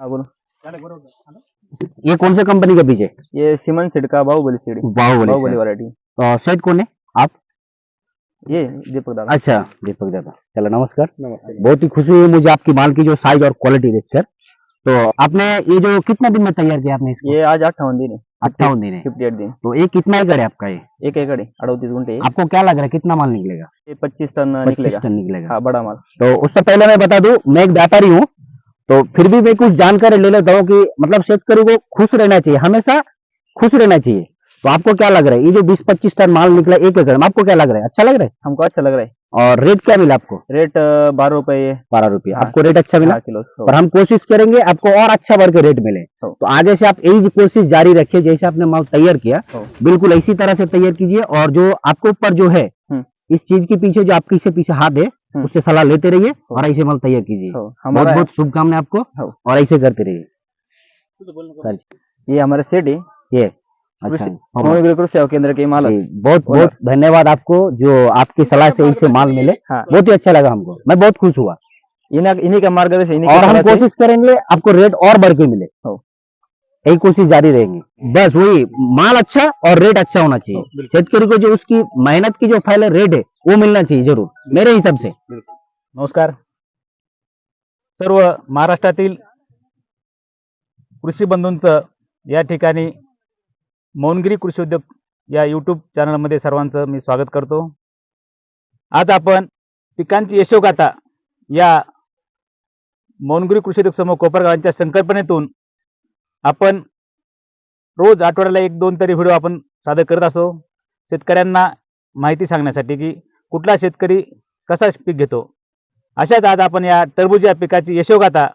हाँ बोलो। ये कौन सा कंपनी का बीज है ये सिमन सीड का बाहुबली सीड। बाहुबली बाहुबली. वरायटी अ, कौन है? आप? ये दीपक दादा। अच्छा दीपक दादा। चलो नमस्कार। नमस्ते। बहुत ही खुशी हुई मुझे आपकी माल की जो साइज़ और क्वालिटी देखकर। तो आपने ये जो कितना दिन में तैयार किया आपने इसको? ये आज अट्ठावन दिन है। अट्ठावन दिन है। फिफ्टी एट दिन। तो ये कितना एकड़ है आपका ये? एक एकड़ है अड़तीस है। आपको क्या लग रहा है कितना माल निकलेगा? ये पच्चीस टन निकलेगा। टन निकलेगा। हाँ बड़ा माल। तो उससे पहले मैं बता दू मैं एक व्यापारी हूँ। तो फिर भी मैं कुछ जानकारी ले लेता हूँ कि मतलब शेतकरी को खुश रहना चाहिए हमेशा खुश रहना चाहिए। तो आपको क्या लग रहा है? ये जो बीस पच्चीस टन माल निकला एक एकड़ में आपको क्या लग रहा है? अच्छा लग रहा है? हमको अच्छा लग रहा है। और रेट क्या मिला आपको? रेट बारह रुपए बारह रुपये हाँ। आपको रेट अच्छा मिला? किलो पर हम कोशिश करेंगे आपको और अच्छा बढ़ के रेट मिले। तो आगे से आप यही कोशिश जारी रखिए जैसे आपने माल तैयार किया बिल्कुल इसी तरह से तैयार कीजिए और जो आपके ऊपर जो है हम्म। इस चीज़ के पीछे जो आपके पीछे हाथ है। उससे सलाह लेते रहिए और ऐसे माल तैयार कीजिए। बहुत बहुत शुभकामनाएँ आपको और ऐसे करते रहिए। ये हमारे सेट है ये अच्छा सेवा केंद्र के माल बहुत बहुत धन्यवाद आपको जो आपकी सलाह से इसे माल मिले। हाँ। बहुत ही अच्छा लगा हमको। मैं बहुत खुश हुआ। इन्हीं इन्हीं का मार्गदर्शन और हम कोशिश करेंगे आपको रेट और बढ़ के मिले। यही कोशिश जारी रहेंगी। बस वही माल अच्छा और रेट अच्छा होना चाहिए। शेतकरी को जो उसकी मेहनत की जो फाइल रेट है वो मिलना चाहिए जरूर मेरे हिसाब से। नमस्कार। सर्व महाराष्ट्रातील कृषी बंधूंचं या ठिकाणी मौनगिरी कृषी उद्योग या यूट्यूब चॅनलमध्ये सर्वांचं मी स्वागत करतो. आज आपण पिकांची यशोगाथा या मौनगिरी कृषी उद्योग समूह कोपरगावांच्या संकल्पनेतून आपण रोज आठवड्याला एक दोन तरी व्हिडिओ आपण सादर करत असतो. शेतकऱ्यांना माहिती सांगण्यासाठी की कुठला शेतकरी कसा पीक घेतो. अशाच आज आपण या टरबूज या पिकाची यशोगाथा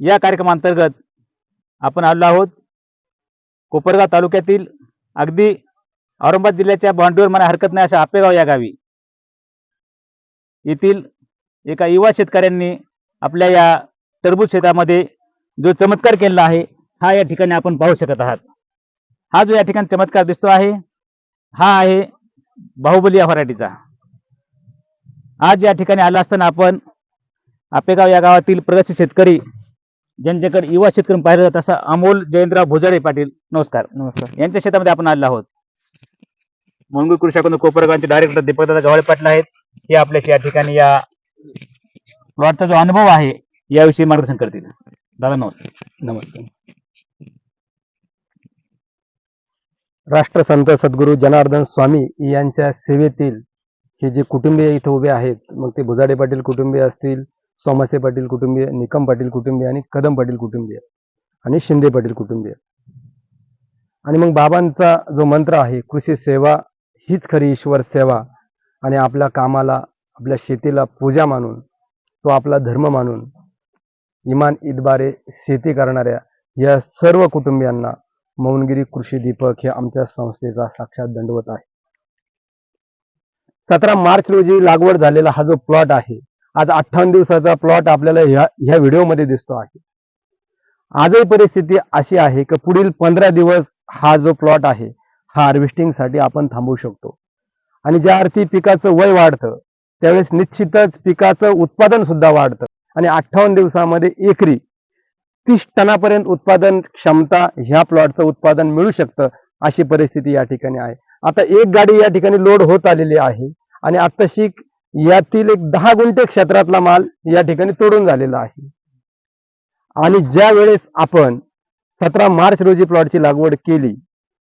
या कार्यक्रमांतर्गत आपण आलो आहोत. कोपरगाव तालुक्यातील अगदी औरंगाबाद जिल्ह्याच्या बाउंड्रीवर मला हरकत नाही अशा आपेगाव या गावी. येथील एका युवा शेतकऱ्यांनी आपल्या या टरबूज शेतामध्ये जो चमत्कार केलेला आहे हा या ठिकाणी आपण पाहू शकत आहात. हा जो या ठिकाणी चमत्कार दिसतो आहे हा आहे बाहुबली या व्हरायटीचा. आज या ठिकाणी आला असताना आपण आपेगाव या गावातील प्रगतशील शेतकरी ज्यांच्याकडे युवा शेतकरी पाहिलं जात असा अमोल जयंतराव भोजाडे पाटील नमस्कार. नमस्कार. यांच्या शेतामध्ये आपण आलेलो आहोत. मुंगूर कृषी केंद्र कोपरगावचे डायरेक्टर दीपकदादा गव्हाळे पाटील आहेत. हे आपल्याशी या ठिकाणी या प्लॉटचा जो अनुभव आहे याविषयी मार्गदर्शन करतील. दादा नमस्कार. नमस्ते राष्ट्रसंत सद्गुरू जनार्दन स्वामी यांच्या सेवेतील हे जे कुटुंबीय इथं उभे आहेत मग ते भुजाडे पाटील कुटुंबीय असतील सोमासे पाटील कुटुंबीय निकम पाटील कुटुंबीय आणि कदम पाटील कुटुंबीय आणि शिंदे पाटील कुटुंबीय. आणि मग बाबांचा जो मंत्र आहे कृषी सेवा हीच खरी ईश्वर सेवा आणि आपल्या कामाला आपल्या शेतीला पूजा मानून तो आपला धर्म मानून इमान ईदबारे शेती करणाऱ्या या सर्व कुटुंबियांना मौनगिरी कृषी दीपक हे आमच्या संस्थेचा साक्षात दंडवत आहे. सतरा मार्च रोजी लागवड झालेला हा जो प्लॉट आहे आज अठ्ठावन्न दिवसाचा प्लॉट आपल्याला ह्या ह्या व्हिडिओमध्ये दिसतो आहे. आजही परिस्थिती अशी आहे की पुढील पंधरा दिवस हा जो प्लॉट आहे हा हार्वेस्टिंगसाठी आपण थांबवू शकतो. आणि ज्या अर्थी पिकाचं वय वाढतं त्यावेळेस निश्चितच पिकाचं उत्पादन सुद्धा वाढतं. आणि अठ्ठावन्न दिवसामध्ये एकरी तीस टनापर्यंत उत्पादन क्षमता ह्या प्लॉटचं उत्पादन मिळू शकतं अशी परिस्थिती या ठिकाणी आहे. आता एक गाडी या ठिकाणी लोड होत आलेली आहे आणि आत्ताशी यातील एक दहा गुंठे क्षेत्रातला माल या ठिकाणी तोडून झालेला आहे. आणि ज्या वेळेस आपण सतरा मार्च रोजी प्लॉटची लागवड केली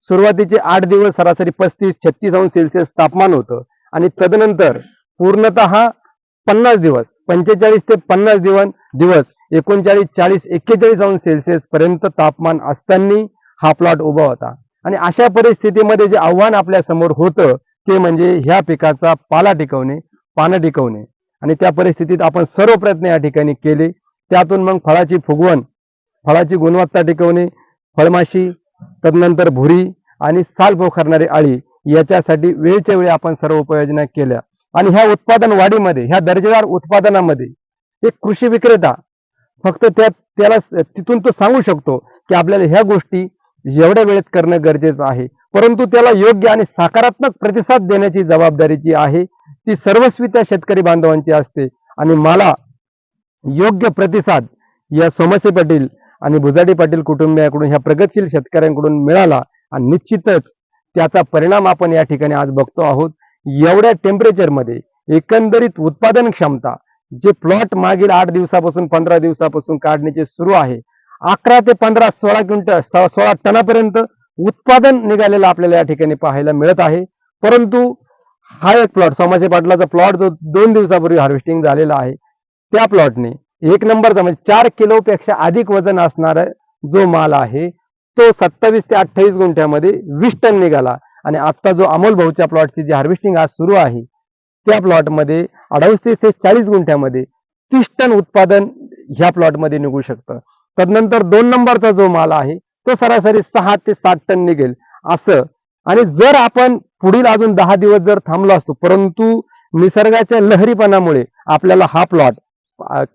सुरुवातीचे आठ दिवस सरासरी पस्तीस छत्तीस अंश सेल्सिअस तापमान होतं आणि तदनंतर पूर्णतः पन्नास दिवस पंचेचाळीस ते पन्नास दिवस दिवस एकोणचाळीस चाळीस एक्केचाळीस अंश सेल्सिअस पर्यंत तापमान असताना हा प्लॉट उभा होता. आणि अशा परिस्थितीमध्ये जे आव्हान आपल्यासमोर होतं ते म्हणजे ह्या पिकाचा पाला टिकवणे पानं टिकवणे. आणि त्या परिस्थितीत आपण सर्व प्रयत्न या ठिकाणी केले. त्यातून मग फळाची फुगवण फळाची गुणवत्ता टिकवणे फळमाशी तदनंतर भुरी आणि साल पोखरणारी आळी याच्यासाठी वेळच्या वेळी आपण सर्व उपाययोजना केल्या. आणि ह्या उत्पादन वाढीमध्ये ह्या दर्जेदार उत्पादनामध्ये एक कृषी विक्रेता फक्त त्या त्याला तिथून तो सांगू शकतो की आपल्याला ह्या गोष्टी एवढ्या वेळेत करणं गरजेचं आहे. परंतु त्याला योग्य आणि सकारात्मक प्रतिसाद देण्याची जबाबदारी जी आहे ती सर्वस्वी त्या शेतकरी बांधवांची असते. आणि मला योग्य प्रतिसाद या सोमसे पाटील आणि भुजाडी पाटील कुटुंबियाकडून ह्या प्रगतशील शेतकऱ्यांकडून मिळाला आणि निश्चितच त्याचा परिणाम आपण या ठिकाणी आज बघतो आहोत. एवढ्या टेम्परेचरमध्ये एकंदरीत उत्पादन क्षमता जे प्लॉट मागील आठ दिवसापासून पंधरा दिवसापासून काढण्याचे सुरू आहे अकरा ते पंधरा सोळा क्विंटल सोळा टनापर्यंत उत्पादन निघालेलं आपल्याला या ठिकाणी पाहायला मिळत आहे. परंतु हा एक प्लॉट सोमासे पाटलाचा प्लॉट जो दोन दिवसापूर्वी हार्वेस्टिंग झालेला आहे त्या प्लॉटने एक नंबरचा म्हणजे चार किलोपेक्षा अधिक वजन असणारा जो माल आहे तो सत्तावीस ते अठ्ठावीस गुंठ्यामध्ये वीस टन निघाला. आणि आता जो अमोल भाऊच्या प्लॉटची जी हार्वेस्टिंग आज सुरू आहे त्या प्लॉटमध्ये अडतीस ते चाळीस गुंठ्यामध्ये तीस टन उत्पादन ह्या प्लॉटमध्ये निघू शकतं. तदनंतर दोन नंबरचा जो माल आहे तो सरासरी सहा ते सात टन निघेल. असं. आणि जर आपण पुढील अजून दहा दिवस जर थांबलो असतो परंतु निसर्गाच्या लहरीपणामुळे आपल्याला हा प्लॉट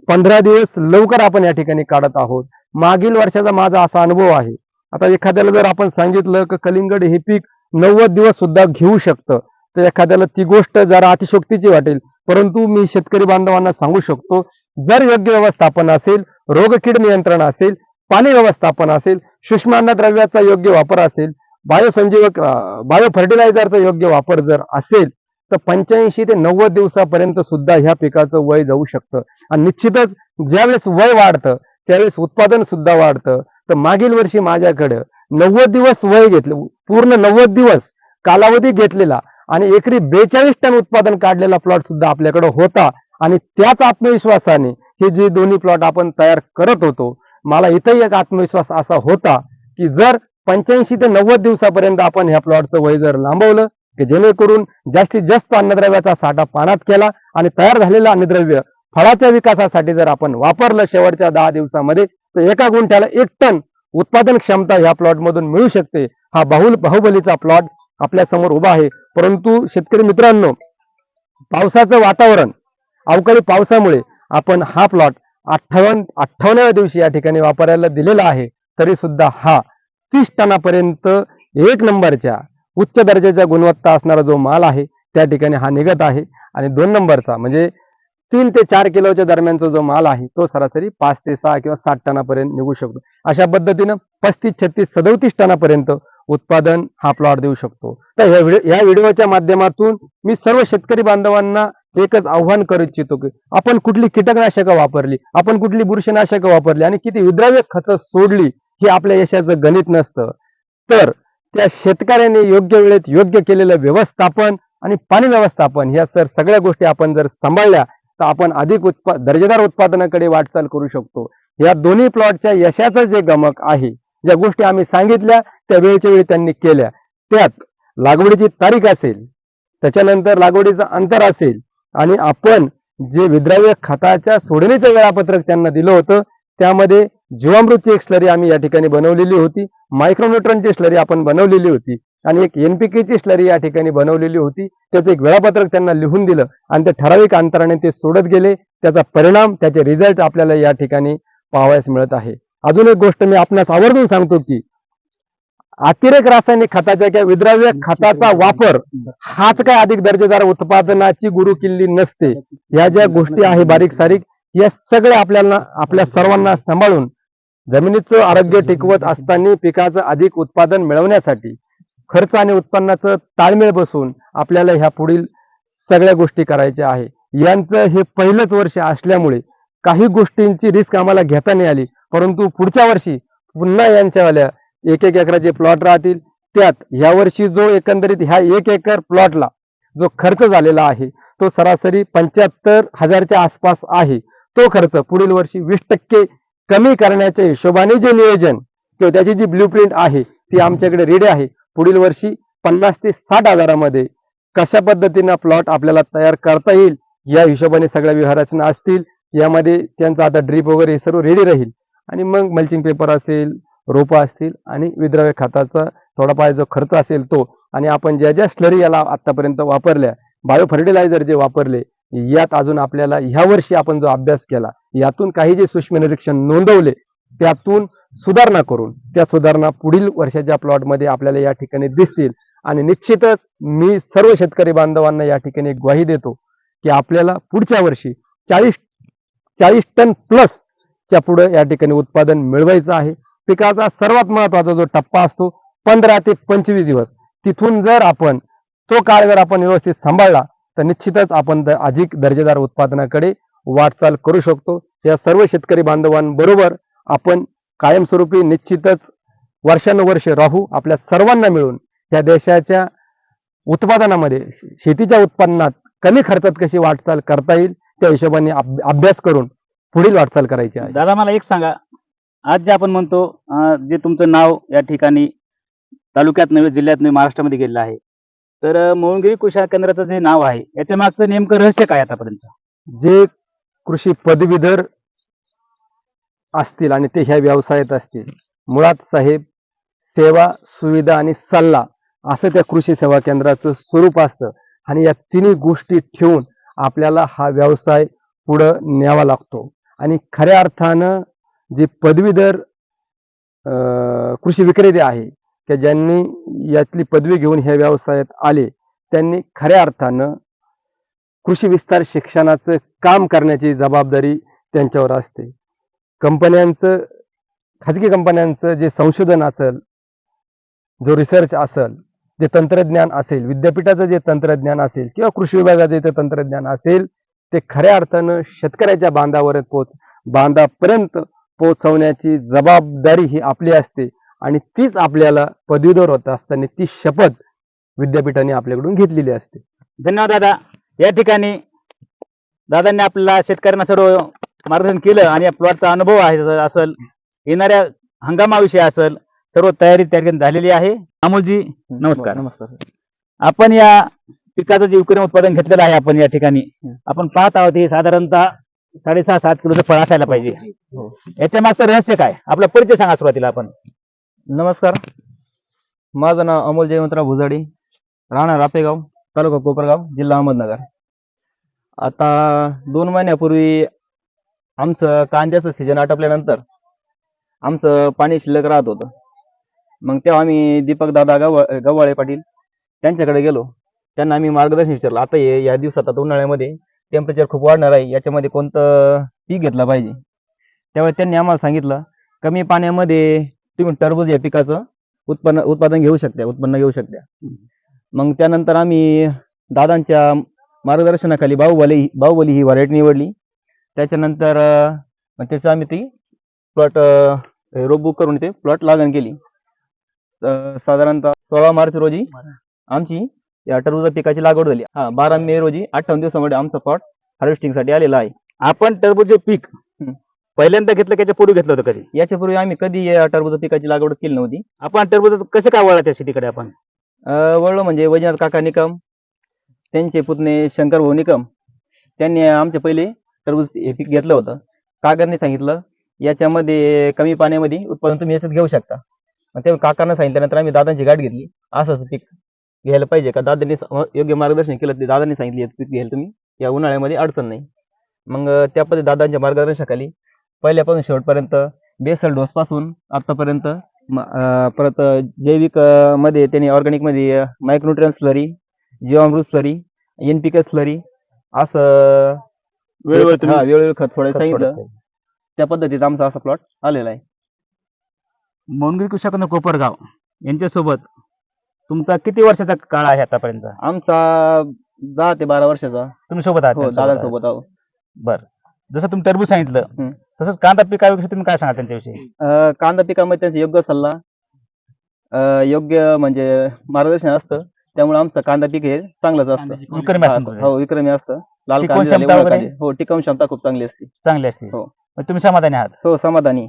पंधरा दिवस लवकर आपण या ठिकाणी काढत आहोत. मागील वर्षाचा माझा असा अनुभव आहे. आता एखाद्याला जर आपण सांगितलं की कलिंगड हे पीक नव्वद दिवस सुद्धा घेऊ शकतं तर एखाद्याला ती गोष्ट जरा अतिशोक्तीची वाटेल. परंतु मी शेतकरी बांधवांना सांगू शकतो जर योग्य व्यवस्थापन असेल रोगकीड नियंत्रण असेल पाणी व्यवस्थापन असेल सूक्ष्म अन्नद्रव्याचा योग्य वापर असेल बायोसंजीवक बायो फर्टिलायझरचा योग्य वापर जर असेल तर पंच्याऐंशी ते नव्वद दिवसापर्यंत सुद्धा ह्या पिकाचं वय जाऊ शकतं. आणि निश्चितच ज्यावेळेस वय वाढतं त्यावेळेस उत्पादन सुद्धा वाढतं. तर मागील वर्षी माझ्याकडं नव्वद दिवस वय घेतलं पूर्ण नव्वद दिवस कालावधी घेतलेला आणि एकरी बेचाळीस टन उत्पादन काढलेला प्लॉट सुद्धा आपल्याकडे होता. आणि त्याच आत्मविश्वासाने हे जे दोन्ही प्लॉट आपण तयार करत होतो मला इथंही एक आत्मविश्वास असा होता की जर पंच्याऐंशी ते नव्वद दिवसापर्यंत आपण ह्या प्लॉटचं वय जर लांबवलं की जेणेकरून जास्तीत जास्त अन्नद्रव्याचा साठा पाण्यात केला आणि तयार झालेलं अन्नद्रव्य फळाच्या विकासासाठी जर आपण वापरलं शेवटच्या दहा दिवसामध्ये तर एका गुंठ्याला एक टन उत्पादन क्षमता ह्या प्लॉटमधून मिळू शकते. हा बाहुल बाहुबलीचा प्लॉट आपल्यासमोर उभा आहे. परंतु शेतकरी मित्रांनो पावसाचं वातावरण अवकाळी पावसामुळे आपण हा प्लॉट अठ्ठावन्न अठ्ठावन्नाव्या दिवशी या ठिकाणी वापरायला दिलेला आहे. तरी सुद्धा हा तीस टनापर्यंत एक नंबरच्या उच्च दर्जाच्या गुणवत्ता असणारा जो माल आहे त्या ठिकाणी हा निघत आहे. आणि दोन नंबरचा म्हणजे तीन ते चार किलोच्या दरम्यानचा जो माल आहे तो सरासरी पाच ते सहा किंवा सात टनापर्यंत निघू शकतो. अशा पद्धतीनं पस्तीस छत्तीस सदोतीस टनापर्यंत उत्पादन हा प्लॉट देऊ शकतो. तर या व्हिडिओ या व्हिडिओच्या माध्यमातून मी सर्व शेतकरी बांधवांना एकच आव्हान करू इच्छितो की आपण कुठली कीटकनाशकं वापरली आपण कुठली बुरशीनाशकं वापरली आणि किती विद्राव्य खतं सोडली हे आपल्या यशाचं गणित नसतं. तर त्या शेतकऱ्याने योग्य वेळेत योग्य केलेलं व्यवस्थापन आणि पाणी व्यवस्थापन ह्या सर सगळ्या गोष्टी आपण जर सांभाळल्या तर आपण अधिक उत्पा दर्जेदार उत्पादनाकडे वाटचाल करू शकतो. या दोन्ही प्लॉटच्या यशाचं जे गमक आहे ज्या गोष्टी आम्ही सांगितल्या त्या वेळच्या वेळी त्यांनी केल्या. त्यात लागवडीची तारीख असेल त्याच्यानंतर लागवडीचं अंतर असेल आणि आपण जे विद्राव्य खताच्या सोडणीचं वेळापत्रक त्यांना दिलं होतं त्यामध्ये जीवामृतची एक स्लरी आम्ही या ठिकाणी बनवलेली होती मायक्रोन्युट्रनची स्लरी आपण बनवलेली होती आणि एक एनपीकेची स्लरी या ठिकाणी बनवलेली होती त्याचं एक वेळापत्रक त्यांना लिहून दिलं आणि ते ठराविक अंतराने ते सोडत गेले त्याचा परिणाम त्याचे रिझल्ट आपल्याला या ठिकाणी पाहावयास मिळत आहे. अजून एक गोष्ट मी आपणास आवर्जून सांगतो की अतिरेक रासायनिक खताच्या किंवा विद्राव्य खताचा वापर हाच काय अधिक दर्जेदार उत्पादनाची गुरु किल्ली नसते. या ज्या गोष्टी आहे बारीक सारीक या सगळ्या आपल्याला आपल्या सर्वांना सांभाळून जमिनीचं आरोग्य टिकवत असताना पिकाचं अधिक उत्पादन मिळवण्यासाठी खर्च आणि उत्पन्नाचं ताळमेळ बसून आपल्याला ह्या पुढील सगळ्या गोष्टी करायच्या आहे. यांचं हे पहिलंच वर्ष असल्यामुळे काही गोष्टींची रिस्क आम्हाला घेता नाही आली. परंतु पुढच्या वर्षी पुन्हा यांच्यावाल्या एक एक एकराचे प्लॉट राहतील. त्यात ह्या वर्षी जो एकंदरीत ह्या एक एकर प्लॉटला जो खर्च झालेला आहे तो सरासरी पंच्याहत्तर हजारच्या आसपास आहे. तो खर्च पुढील वर्षी वीस टक्के कमी करण्याच्या हिशोबाने जे नियोजन किंवा त्याची जी ब्ल्यू प्रिंट आहे ती आमच्याकडे रेडी आहे. पुढील वर्षी पन्नास ते साठ हजारामध्ये कशा पद्धतीनं प्लॉट आपल्याला तयार करता येईल या हिशोबाने सगळ्या व्यवहारचना असतील यामध्ये त्यांचा आता ड्रीप वगैरे हे सर्व रेडी राहील. आणि मग मल्चिंग पेपर असेल रोपं असतील आणि विद्राव्य खताचा थोडाफार जो खर्च असेल तो आणि आपण ज्या ज्या स्लरी याला आत्तापर्यंत वापरल्या बायो फर्टिलायझर जे वापरले यात अजून आपल्याला ह्या वर्षी आपण जो अभ्यास केला यातून काही जे सूक्ष्म निरीक्षण नोंदवले त्यातून सुधारणा करून त्या सुधारणा पुढील वर्षाच्या प्लॉटमध्ये आपल्याला या ठिकाणी दिसतील. आणि निश्चितच मी सर्व शेतकरी बांधवांना या ठिकाणी ग्वाही देतो की आपल्याला पुढच्या वर्षी चाळीस चाळीस टन प्लस च्या पुढे या ठिकाणी उत्पादन मिळवायचं आहे. पिकाचा सर्वात महत्त्वाचा जो टप्पा असतो पंधरा ते पंचवीस दिवस. तिथून जर आपण तो काळ जर आपण व्यवस्थित सांभाळला तर निश्चितच आपण अधिक दर्जेदार उत्पादनाकडे वाटचाल करू शकतो. या सर्व शेतकरी बांधवांबरोबर आपण कायमस्वरूपी निश्चितच वर्षानुवर्षे राहू आपल्या सर्वांना मिळून. या देशाच्या उत्पादनामध्ये शेतीच्या उत्पन्नात कमी खर्चात कशी वाटचाल करता येईल त्या हिशोबाने अभ्यास करून पुढील वाटचाल करायची आहे. दादा मला एक सांगा. आज जे आपण म्हणतो अं, जे तुमचं नाव या ठिकाणी तालुक्यात नव्हे जिल्ह्यात नव्हे महाराष्ट्रामध्ये गेलेलं आहे. तर अं, मोहनगिरी कृषी केंद्राचं जे नाव आहे याच्या मागचं नेमकं रहस्य काय आतापर्यंत? जे कृषी पदवीधर असतील आणि ते ह्या व्यवसायात असतील मुळात साहेब सेवा सुविधा आणि सल्ला असं त्या कृषी सेवा केंद्राचं स्वरूप असतं. आणि या तिन्ही गोष्टी ठेवून आपल्याला हा व्यवसाय पुढं न्यावा लागतो. आणि खऱ्या अर्थानं जे पदवीधर अं, कृषी विक्रेते आहे की ज्यांनी यातली पदवी घेऊन ह्या व्यवसायात आले त्यांनी खऱ्या अर्थानं कृषी विस्तार शिक्षणाचं काम करण्याची जबाबदारी त्यांच्यावर असते. कंपन्यांचं खाजगी कंपन्यांचं जे संशोधन असेल जो रिसर्च असेल जे तंत्रज्ञान असेल विद्यापीठाचं जे तंत्रज्ञान असेल किंवा कृषी विभागाचं जे तंत्रज्ञान असेल ते खऱ्या अर्थानं शेतकऱ्याच्या बांधावर पोच बांधापर्यंत पोहोचवण्याची जबाबदारी ही आपली असते आणि तीच आपल्याला पदवीधर होत असताना ती शपथ विद्यापीठाने आपल्याकडून घेतलेली असते. धन्यवाद दादा. या ठिकाणी दादांनी आपल्याला शेतकऱ्यांना सर्व मार्गदर्शन केलं आणि या प्लॉटचा अनुभव आहे असेल येणाऱ्या हंगामाविषयी असेल सर्व तयारी त्या ठिकाणी झालेली आहे. अमोलजी नमस्कार. नमस्कार. आपण या पिकाचं जे विक्रम उत्पादन घेतलेलं आहे आपण या ठिकाणी आपण पाहत आहोत हे साधारणतः साडेसहा सात किलोचं फळ असायला पाहिजे. हो. याच्या मागचं रहस्य काय? आपला परिचय सांगा सुरुवातीला आपण. नमस्कार. माझं नाव अमोल जयवंतराव भुजाडी राहणार रापेगाव तालुका कोपरगाव जिल्हा अहमदनगर. आता दोन महिन्यापूर्वी आमचं कांद्याचं सीजन आटपल्यानंतर आमचं पाणी शिल्लक राहत होतं. मग तेव्हा आम्ही दीपक दादा गव गव्हाळे पाटील त्यांच्याकडे गेलो. त्यांना आम्ही मार्गदर्शन विचारलं. आता हे या दिवसात आता उन्हाळ्यामध्ये टेम्परेचर खूप वाढणार आहे. याच्यामध्ये कोणतं पीक घेतलं पाहिजे? त्यामुळे त्यांनी आम्हाला सांगितलं कमी पाण्यामध्ये तुम्ही टरबूज या पिकाचं उत्पन्न उत्पादन घेऊ शकता उत्पन्न घेऊ शकता. मग त्यानंतर आम्ही दादांच्या मार्गदर्शनाखाली बाहुबली बाहुबली ही व्हरायटी निवडली. त्याच्यानंतर त्याचं आम्ही ती प्लॉट रोप बुक करून ते प्लॉट लागण केली. साधारणतः सोळा मार्च रोजी आमची या टरबूजा पिकाची लागवड झाली. हा बारा मे रोजी अठ्ठावन्न दिवसामध्ये आमचा प्लॉट हार्वेस्टिंगसाठी आलेला आहे. आपण टरबूज पीक. पहिल्यांदा घेतलं त्याच्या पूर्वी घेतलं होतं कधी? याच्यापूर्वी आम्ही कधी या टरबूजा पिकाची लागवड केली नव्हती. आपण टरबूज कसे काय वळला त्या शेतीकडे आपण? वळलो म्हणजे वैजनाथ काका निकम त्यांचे पुतणे शंकर भाऊ निकम त्यांनी आमच्या पहिले टरबूज हे पीक घेतलं होतं. काकांनी सांगितलं याच्यामध्ये कमी पाण्यामध्ये उत्पादन तुम्ही याच्यात घेऊ शकता. मग तेव्हा काकांना सांगितल्यानंतर आम्ही दादांची गाठ घेतली. असं असं पीक घ्यायला पाहिजे का? दादांनी योग्य मार्गदर्शन केलं ते दादांनी सांगितले पीक घ्यायला तुम्ही. या उन्हाळ्यामध्ये अडचण नाही. मग त्या पद्धती दादांच्या मार्गदर्शनाखाली पहिल्यापासून शेवटपर्यंत बेसल डोस पासून आतापर्यंत परत जैविकमध्ये त्यांनी ऑर्गॅनिकमध्ये मायक्रोन्युट्रन स्लरी जीवामृत स्लरी एनपीके स्लरी असं वेळोवेळी हा, खत खत सांगितलं. त्या पद्धतीत आमचा असा प्लॉट आलेला आहे. मोनगिरी कृषक कोपरगाव यांच्यासोबत तुमचा किती वर्षाचा काळ आहे आतापर्यंत आमचा दहा ते बारा वर्षाचा तुम्ही सोबत आहात हो त्यांच्यासोबत आहात. दादासोबत आहो बर जसं तुम्ही टरबूज सांगितलं हं. तसंच कांदा पिकाविषयी तुम्ही काय सांगा त्यांच्याविषयी अं, कांदा पिकामध्ये त्यांचा योग्य सल्ला अं, योग्य म्हणजे मार्गदर्शन असतं त्यामुळे आमचं कांदा पीक हे चांगलंच असतं विक्रमी असतं हा, तुमचं. हो विक्रमी असतं लाल टिकवून कांदे झाले, क्षमता उन्हाळ वगैरे? कांदे. हो टिकावून क्षमता खूप चांगली असते चांगली असते हो. मग तुम्ही समाधानी आहात हो समाधानी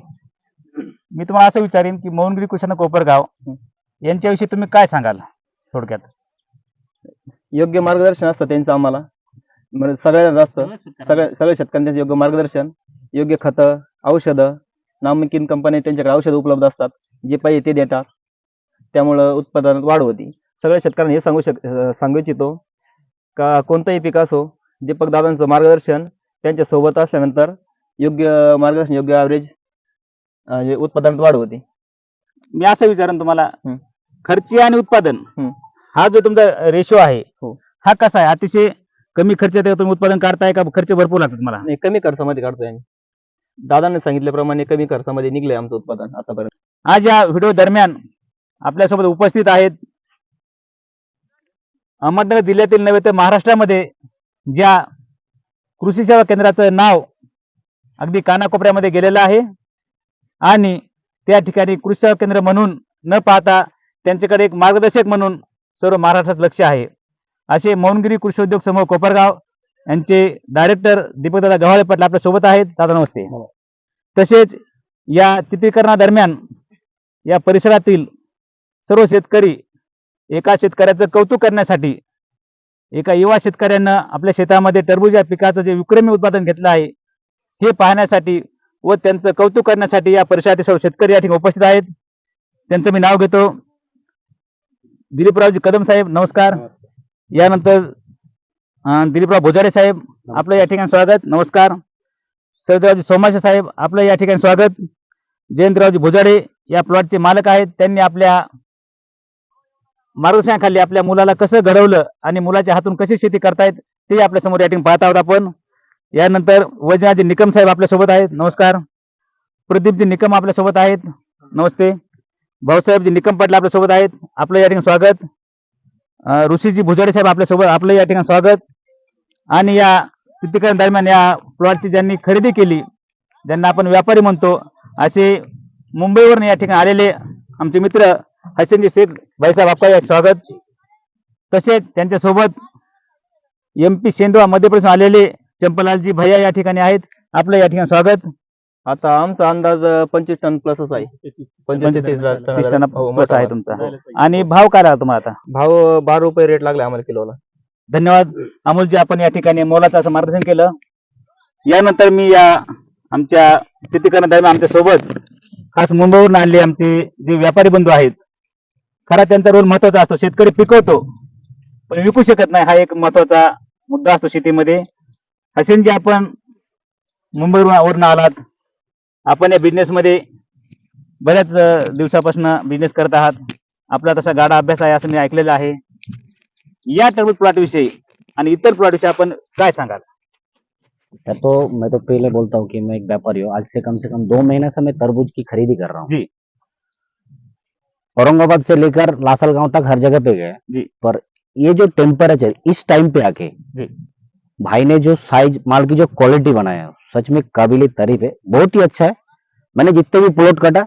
मी तुम्हाला असं विचारेन की मोहनगिरी कृष्ण कोपरगाव. यांच्याविषयी तुम्ही काय सांगाल थोडक्यात? योग्य मार्गदर्शन असतं त्यांचं आम्हाला. म्हणजे सगळ्यांना असतं. सगळ्या सगळ्या शेतकऱ्यांचं योग्य मार्गदर्शन योग्य खतं औषधं नामांकित कंपन्या त्यांच्याकडे औषधं उपलब्ध असतात. जे पाहिजे ते देतात. त्यामुळं उत्पादनात वाढ होती. सगळ्या शेतकऱ्यांना हे सांगू शक सांगू इच्छितो का कोणतंही पीक असो दीपक दादांचं मार्गदर्शन त्यांच्यासोबत असल्यानंतर योग्य मार्गदर्शन योग्य ॲव्हरेज उत्पादनात वाढ होती. मी असं विचारेन तुम्हाला. खर्ची आणि उत्पादन. हं. हा जो तुमचा रेशो आहे हो. हा कसा आहे? अतिशय कमी खर्चात तुम्ही उत्पादन काढताय का? खर्च भरपूर लागतात मला. नाही, कमी खर्चामध्ये काढतोय आम्ही. दादाने सांगितल्याप्रमाणे कमी खर्चामध्ये निघलंय आमचं उत्पादन आतापर्यंत. आज या व्हिडिओ दरम्यान आपल्यासोबत उपस्थित आहेत अहमदनगर जिल्ह्यातील नव्हे तर महाराष्ट्रामध्ये ज्या कृषी सेवा केंद्राचं नाव अगदी कानाकोपऱ्यामध्ये गेलेलं आहे आणि त्या ठिकाणी कृषी सेवा केंद्र म्हणून न पाहता त्यांच्याकडे एक मार्गदर्शक म्हणून सर्व महाराष्ट्रात लक्ष आहे. असे मौनगिरी कृषी उद्योग समूह कोपरगाव यांचे डायरेक्टर दीपकदादा गव्हाळे पाटील आपल्यासोबत आहेत. दादा नमस्ते. तसेच या चित्रीकरणादरम्यान या परिसरातील सर्व शेतकरी एका शेतकऱ्याचं कौतुक करण्यासाठी एका युवा शेतकऱ्यानं आपल्या शेतामध्ये टरबूज या पिकाचं जे विक्रमी उत्पादन घेतलं आहे हे पाहण्यासाठी व त्यांचं कौतुक करण्यासाठी या परिसरातील सर्व शेतकरी या ठिकाणी उपस्थित आहेत. त्यांचं मी नाव घेतो. दिलीपरावजी कदम साहेब नमस्कार. यानंतर अं, दिलीपराव भोजाडे साहेब आपलं या ठिकाणी स्वागत. नमस्कार. सैदरावजी सोमाशे साहेब आपलं या ठिकाणी स्वागत. जयंतरावजी भोजाडे या प्लॉटचे मालक आहेत. त्यांनी आपल्या मार्गदर्शनाखाली आपल्या मुलाला कसं घडवलं आणि मुलाच्या हातून कशी शेती करतायत ते आपल्यासमोर या ठिकाणी पाहत आहोत आपण. यानंतर वैजनाथजी निकम साहेब आपल्यासोबत आहेत. नमस्कार. प्रदीपजी निकम आपल्यासोबत आहेत. नमस्ते. भाऊसाहेबजी निकम पाटील आपल्यासोबत आहेत. आपलं या ठिकाणी स्वागत. ऋषीजी भुजाडे साहेब आपल्यासोबत आपलं या ठिकाणी स्वागत. आणि या चित्रीकरण दरम्यान या प्लॉटची ज्यांनी खरेदी केली ज्यांना आपण व्यापारी म्हणतो असे मुंबईवरून या ठिकाणी आलेले आमचे मित्र हसनजी शेख भाईसाहेब आपका या स्वागत. तसेच त्यांच्यासोबत एम पी सेंदवा मध्य प्रदेश आलेले चंपलालजी भैया या ठिकाणी आहेत. आपलं या ठिकाणी स्वागत. आता आमचा अंदाज पंचवीस टन प्लसच आहे. पंचवीस ते तीस तीस टन हो, प्लस आहे. तुमचा. आणि भाव काय लागला तुम्हाला आता? भाव बारा रुपये रेट लागला आम्हाला किलोला. धन्यवाद. अमोलजी आपण या ठिकाणी मोलाचं असं मार्गदर्शन केलं. यानंतर मी या आमच्या चित्रीकरण दरम्यान आमच्यासोबत खास मुंबईवरून आणले आमचे जे व्यापारी बंधू आहेत. खरा त्यांचा रोल महत्त्वाचा असतो. शेतकरी पिकवतो पण विकू शकत नाही. हा एक महत्त्वाचा मुद्दा असतो शेतीमध्ये. हसेनजी आपण मुंबईवरून आलात. आपण या बिझनेस मध्ये बऱ्याच दिवसापासून बिझनेस करत आहात आपला तसा गाडा अभ्यास आहे असं मी ऐकलेलं आहे या टर्बूज प्लॉट विषयी आणि इतर प्लॉट विषयी आपण काय सांगाल या तो मैं तो पहले बोलता हूँ कि मैं एक व्यापारी हूँ आज से कम से कम दो महीने से मैं तरबूज की खरीदी कर रहा हूँ जी। औरंगाबाद से लेकर लासल गांव तक हर जगह पे गए जी। पर ये जो टेम्परेचर इस टाइम पे आके जी। भाई ने जो साइज माल की जो क्वालिटी बनाया सच में काबिल तारीफ़ है। बहुत ही अच्छा है। मैंने जितने भी प्लॉट काटा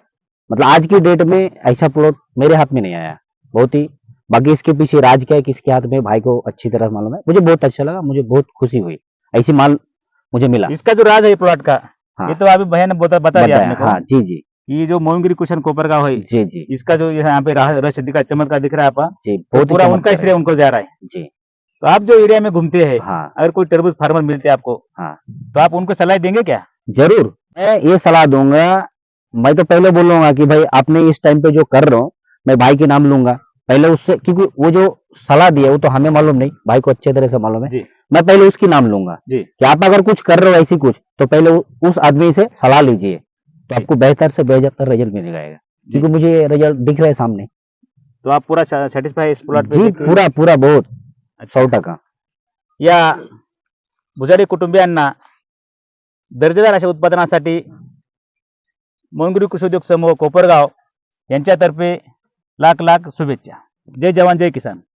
मतलब आज की डेट में ऐसा प्लॉट मेरे हाथ में नहीं आया। बहुत ही बाकी इसके पीछे राज क्या है किसके हाथ में भाई को अच्छी तरह मालूम है। मुझे बहुत अच्छा लगा मुझे बहुत खुशी हुई। ऐसी माल मुझे मिला। इसका जो राज है प्लॉट का हाँ। ये तो अभी भैया ने बता बता दिया हाँ जी जी। ये जो मोहनगिरी कुशन कोपरगांव है जी जी। इसका जो यहाँ पे रस दिखा चमत्कार दिख रहा है आपका जी बहुत पूरा उनका श्रेय उनको जा रहा है। जी। तो आप जो एरिया में घूमते हैं हाँ। अगर कोई टरबूज फार्मर मिलते हैं आपको हाँ। तो आप उनको सलाह देंगे क्या? ज़रूर। मैं ये सलाह दूँगा मैं तो पहले बोलूँगा कि भाई आपने इस टाइम पे जो कर रहे हो मैं भाई के नाम लूँगा। पहले उससे क्योंकि वो जो सलाह दिया वो तो हमें मालूम नहीं भाई को अच्छे तरह से मालूम है। जी। मैं पहले उसकी नाम लूँगा। जी। कि आप अगर कुछ कर रहे हो ऐसी कुछ तो पहले उस आदमी से सलाह लीजिए तो आपको बेहतर से बेहतर रिज़ल्ट मिल जाएगा। क्योंकि मुझे रिज़ल्ट दिख रहा है सामने। तो आप पूरा सेटिस्फाई इस प्लॉट पे जी पूरा पूरा बहुत। अच्छा. का या भुजारी कुटुंबियांना दर्जेदार अशा उत्पादनासाठी मोनगिरी कृषी उद्योग समूह कोपरगाव यांच्यातर्फे लाख लाख शुभेच्छा जय जवान जय किसान